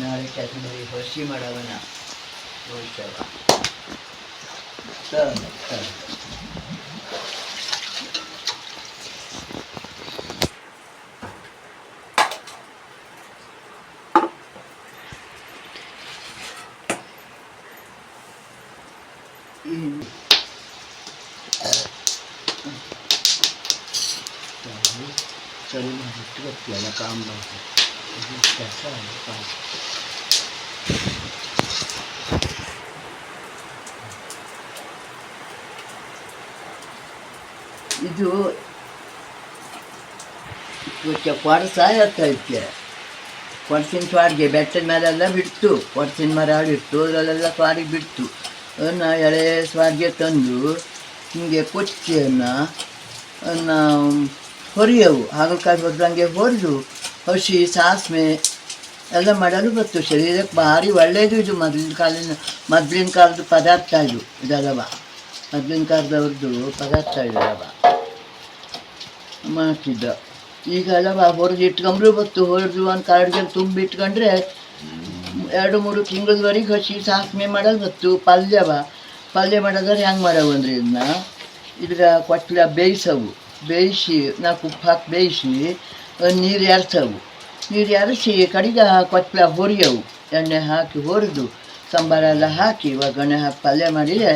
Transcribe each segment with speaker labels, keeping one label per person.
Speaker 1: ನಾಳೆ ಕೆಲಸ ಮಾಡಿ ಹೊಸಿ ಮಾಡವನ ಭವಿಷ್ಯವ ಸರಿ ಬಿಟ್ಟು ಬರ್ತೀಯಲ್ಲ ಕಾಮ್ ಮಾಡ್ತೀನಿ ಇದು ಇವಕ್ಕೆ ಕೊರಸ ಇರ್ತೈತೆ ಕೊರಸಿನ ಸ್ವಾರಿಗೆ ಬೆಟ್ಟದ ಮೇಲೆಲ್ಲ ಬಿಡ್ತು. ಕೊರಸಿನ ಮರ ಇಟ್ಟು ಅದರಲ್ಲೆಲ್ಲ ಸ್ವಾರಿಗೆ ಬಿಡ್ತು. ಅದನ್ನು ಎಳೆ ಸ್ವಾರಿಗೆ ತಂದು ಹಿಂಗೆ ಕೊಚ್ಚಿಯನ್ನು ಅದನ್ನು ಹೊರಿಯವು. ಹಾಗಲಕಾಯಿ ಬದಲಂಗೆ ಹೊಡೆದು ಹಸಿ ಸಾಸಿವೆ ಎಲ್ಲ ಮಾಡಲು ಬತ್ತು ಶರೀರಕ್ಕೆ ಭಾರಿ ಒಳ್ಳೆಯದು ಇದು. ಮೊದಲಿನ ಕಾಲಿನ, ಮೊದಲಿನ ಕಾಲದ ಪದಾರ್ಥ ಇದು. ಇದಲ್ಲವ ಮೊದಲಿನ ಕಾಲದವ್ರದ್ದು ಪದಾರ್ಥ ಇದಲ್ಲವ ಮಾಡ್ತಿದ್ದ. ಈಗ ಅಲ್ಲವ ಹೊರಗೆ ಇಟ್ಕೊಂಡ್ರು ಬತ್ತು ಹೊರದು ಒಂದು ಕಾರ್ಡ್ಗೆ ತುಂಬಿ ಇಟ್ಕೊಂಡ್ರೆ ಎರಡು, ಮೂರು ತಿಂಗಳವರೆಗೆ ಹಸಿ ಸಾಸ್ಮೆ ಮಾಡಲು ಬತ್ತು ಪಲ್ಯವ ಪಲ್ಯ ಮಾಡೋದ್ರೆ ಹೆಂಗೆ ಮಾಡವು ಅಂದರೆ ಇದನ್ನ ಇದ್ರ ಕೊಟ್ಲ ಬೇಯಿಸವು. ಬೇಯಿಸಿ ನಾ ಉಪ್ಪು ಹಾಕಿ ಬೇಯಿಸಿ ನೀರು ಎರ್ಸವು ನೀರು ಎರಸಿ ಕಡಿಗೆ ಕೊಟ್ಲ ಹೊರಿಯವು. ಎಣ್ಣೆ ಹಾಕಿ ಹೊರಿದು ಸಾಂಬಾರೆಲ್ಲ ಹಾಕಿ ಒಗ್ಗರಣೆ ಹಾಕಿ ಪಲ್ಯ ಮಾಡಿದರೆ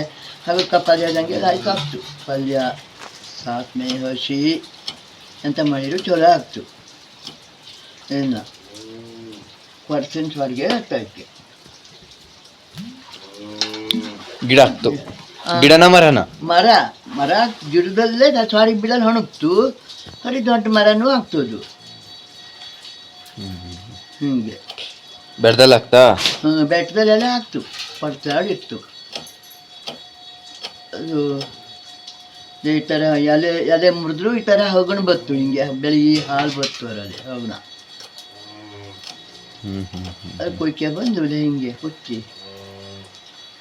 Speaker 1: ಹಗಕ್ಕ ಪಲ್ಯದಂಗೆ ಆಗ್ತು. ಪಲ್ಯ ಸಾಸ್ಮೆ ಹಸಿ ಎಂತ ಮಾಡಿದ್ರು ಚಲೋ ಆಗ್ತು. ಏನ ಕೊರ್ಸಿನ್ಸ್ವರೆಗೆ ಸ್ವರ್ಗೆ ಆಗ್ತೈತೆ
Speaker 2: ಗಿಡ ಆಗ್ತು. ಗಿಡನ ಮರನ?
Speaker 1: ಮರ ಮರ ಗಿಡದಲ್ಲೇ ಸ್ವಾರಿ ಬಿಡಲು ಹೊಣಗ್ತು ಸರಿ ದೊಡ್ಡ ಮರನೂ ಆಗ್ತದು. ಹಿಂಗೆ
Speaker 2: ಬೆಟ್ಟದಲ್ಲಿ ಆಗ್ತಾ
Speaker 1: ಬೆಟ್ಟದಲ್ಲೆಲ್ಲ ಆಗ್ತು. ಪಡ್ತಾಡಿತ್ತು ಅದು ಈ ಥರ ಎಲೆ ಎಲೆ ಮುರಿದ್ರು ಈ ಥರ ಹಗಣ್ ಬತ್ತು ಹಿಂಗೆ ಬೆಳಿ ಹಾಲು ಬತ್ತು ಅದರಲ್ಲಿ
Speaker 2: ಹ್ಮ್
Speaker 1: ಅದು ಕೊಯ್ಕೆ ಬಂದು ಹಿಂಗೆ ಕೊಚ್ಚಿ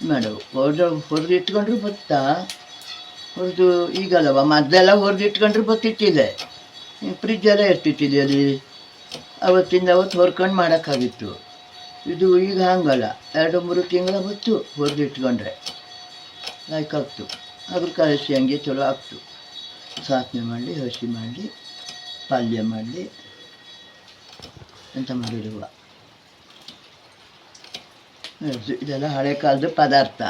Speaker 1: ಮಾಡವು ಹೊಡೆದು ಹೊರದು ಇಟ್ಕೊಂಡ್ರು ಬತ್ತಾ? ಹೊರದು ಈಗಲ್ಲವ? ಮೊದಲೆಲ್ಲ ಹೊರದು ಇಟ್ಕೊಂಡ್ರು ಬತ್ತಿಟ್ಟಿದೆ ಫ್ರಿಜ್ಜೆಲ್ಲ ಇರ್ತಿಟ್ಟಿದೆ ಅಲ್ಲಿ. ಅವತ್ತಿಂದ ಅವತ್ತು ಹೊರ್ಕೊಂಡು ಮಾಡೋಕ್ಕಾಗಿತ್ತು. ಇದು ಈಗ ಹಂಗಲ್ಲ. ಎರಡು, ಮೂರು ತಿಂಗಳ ಹೊತ್ತು ಹೊಡೆದು ಇಟ್ಕೊಂಡ್ರೆ ಲಾಯ್ಕಾಗ್ತು ಅದ್ರ ಕಳಿಸಿ ಹಂಗೆ ಚಲೋ ಆಗ್ತು. ಸಾಧನೆ ಮಾಡಲಿ, ಹಸಿ ಮಾಡಲಿ, ಪಲ್ಯ ಮಾಡಲಿ ಅಂತ ಮಾಡಿಡುವ ಇದೆಲ್ಲ ಹಳೆ ಕಾಲದ ಪದಾರ್ಥ.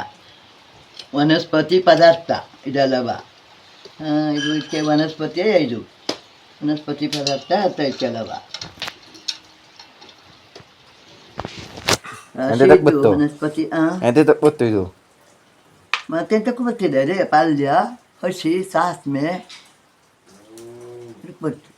Speaker 1: ವನಸ್ಪತಿ ಪದಾರ್ಥ ಇದೆಲ್ಲವ? ಇದು ಇದಕ್ಕೆ ವನಸ್ಪತಿಯೇ ಇದು. ವನಸ್ಪತಿ ಪದಾರ್ಥ ಅತ್ತೈತಲ್ಲವ
Speaker 2: ಎಂತದಕ್ಕೆ ಬತ್ತು?
Speaker 1: ವನಸ್ಪತಿ ಆ
Speaker 2: ಎಂತ ತಪ್ಪತ್ತು ಇದು
Speaker 1: ಮತ್ತೆಂತಕ್ಕೂ ಬರ್ತಿದೆ ಅದೇ ಪಲ್ಯ ಹಸಿ ಸಾಸ್ಮೆ ಬತ್ತು